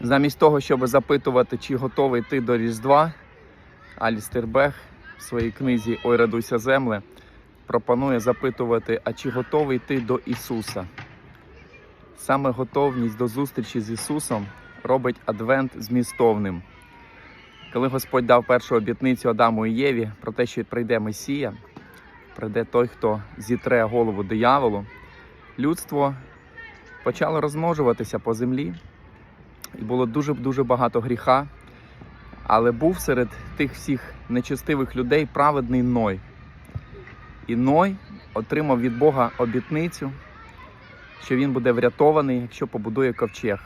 Замість того, щоб запитувати, чи готовий ти до Різдва, Алістер Бех в своїй книзі Ой, радуйся земле пропонує запитувати, а чи готовий ти до Ісуса? Саме готовність до зустрічі з Ісусом робить Адвент змістовним. Коли Господь дав першу обітницю Адаму і Єві про те, що прийде Месія, прийде той, хто зітре голову дияволу, людство почало розмножуватися по землі, і було дуже-дуже багато гріха. Але був серед тих всіх нечестивих людей праведний Ной. І Ной отримав від Бога обітницю, що він буде врятований, якщо побудує ковчег.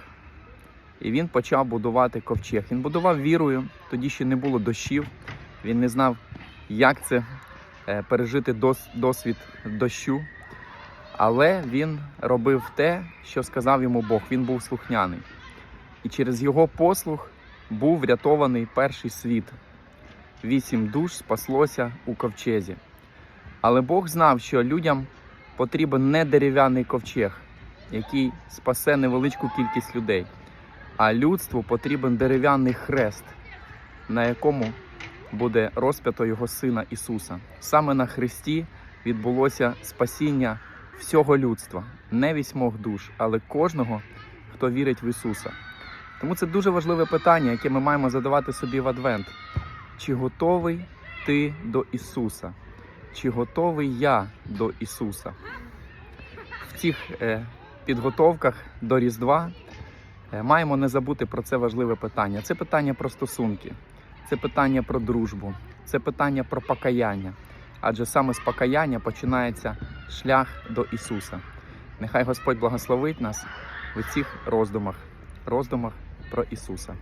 І він почав будувати ковчег. Він будував вірою, тоді ще не було дощів. Він не знав, як це е, пережити досвід дощу. Але він робив те, що сказав йому Бог. Він був слухняний. І через його послух був врятований перший світ. Вісім душ спаслося у ковчезі. Але Бог знав, що людям потрібен не дерев'яний ковчег, який спасе невеличку кількість людей, а людству потрібен дерев'яний хрест, на якому буде розп'ято його сина Ісуса. Саме на хресті відбулося спасіння всього людства, не вісьмох душ, але кожного, хто вірить в Ісуса. Тому це дуже важливе питання, яке ми маємо задавати собі в Адвент. Чи готовий ти до Ісуса? Чи готовий я до Ісуса? В цих е, підготовках до Різдва е, маємо не забути про це важливе питання. Це питання про стосунки, це питання про дружбу, це питання про покаяння. Адже саме з покаяння починається шлях до Ісуса. Нехай Господь благословить нас у цих роздумах, роздумах про Ісуса.